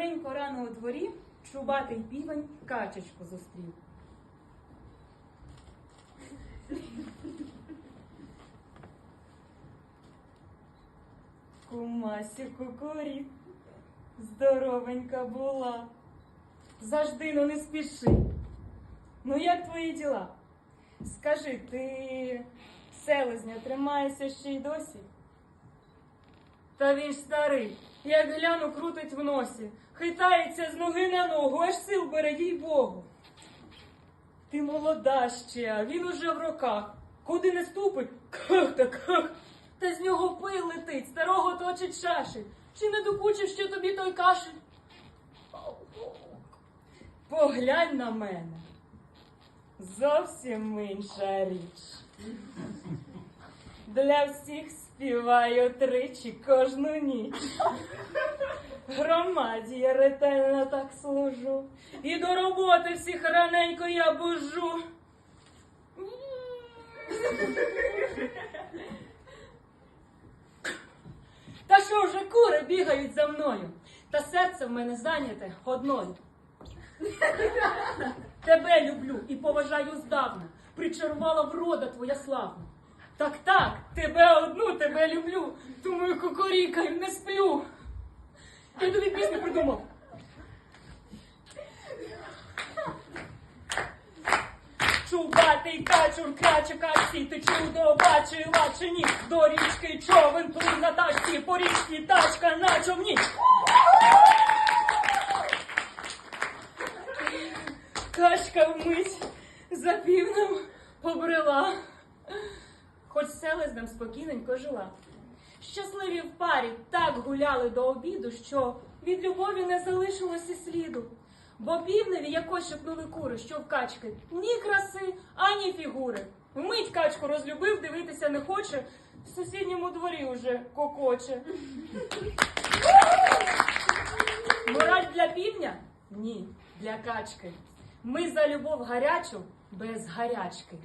Гарненько рано у дворі чубатий півень качечку зустрів. Кумасі кукурі, здоровенька була. Завжди ну не спіши. Ну як твої діла? Скажи, ти селезня тримаєшся ще й досі? Та він ж старий, як гляну, крутить в носі, хитається з ноги на ногу, аж сил бере, їй Богу. Ти молода ще, а він уже в роках. Куди не ступить, ках та ках. Та з нього пил летить, старого точить шашель. Чи не докучив ще тобі той кашель? Поглянь на мене. Зовсім інша річ. Для всіх співаю тричі кожну ніч. Громаді я ретельно так служу. І до роботи всіх раненько я бужу. Та що вже кури бігають за мною? Та серце в мене зайняте одною. Тебе люблю і поважаю здавна. Причарувала врода твоя славна. Так, так, тебе одну, тебе люблю. Думаю, кукурікай, не сплю. Я тобі пісню придумав. Чубатий качур, каче качці, ти чудо бачила чи ні? До річки човен плив на тачці, по річці тачка на човні. Качка вмить за півнем побрела, хоч селезнем спокійненько жила. Щасливі в парі так гуляли до обіду, що від любові не залишилося сліду. Бо півневі якось шепнули кури, що в качки ні краси, ані фігури. Вмить качку розлюбив, дивитися не хоче, в сусідньому дворі уже кокоче. Мораль для півня? Ні, для качки. Ми за любов гарячу без гарячки.